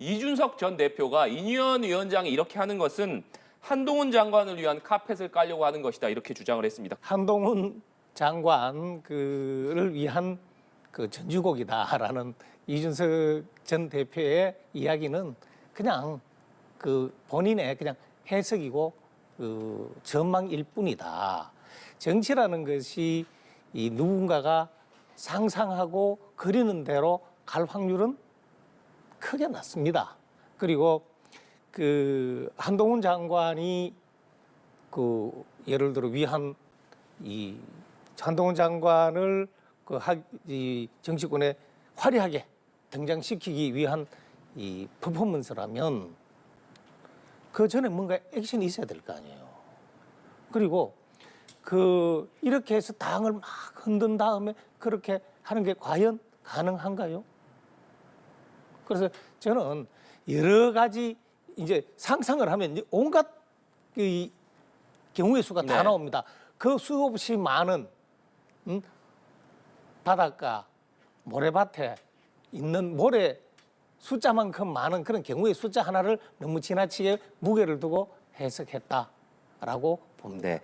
이준석 전 대표가 이니원 위원장이 이렇게 하는 것은 한동훈 장관을 위한 카펫을 깔려고 하는 것이다 이렇게 주장을 했습니다. 한동훈 장관 그를 위한 그 전주곡이다라는 이준석 전 대표의 이야기는 그냥 그 본인의 그냥 해석이고 그 전망일 뿐이다. 정치라는 것이 이 누군가가 상상하고 그리는 대로 갈 확률은 크게 낮습니다. 그리고 그 한동훈 장관이 그 예를 들어 위한 이 한동훈 장관을 그이 정치권에 화려하게 등장시키기 위한 이 퍼포먼스라면 그 전에 뭔가 액션이 있어야 될 거 아니에요. 그리고 그 이렇게 해서 당을 막 흔든 다음에 그렇게 하는 게 과연 가능한가요? 그래서 저는 여러 가지 이제 상상을 하면 온갖 이 경우의 수가 다 네. 나옵니다. 그 수없이 많은 음, 바닷가 모래밭에 있는 모래 숫자만큼 많은 그런 경우의 숫자 하나를 너무 지나치게 무게를 두고 해석했다라고 봅니다. 네.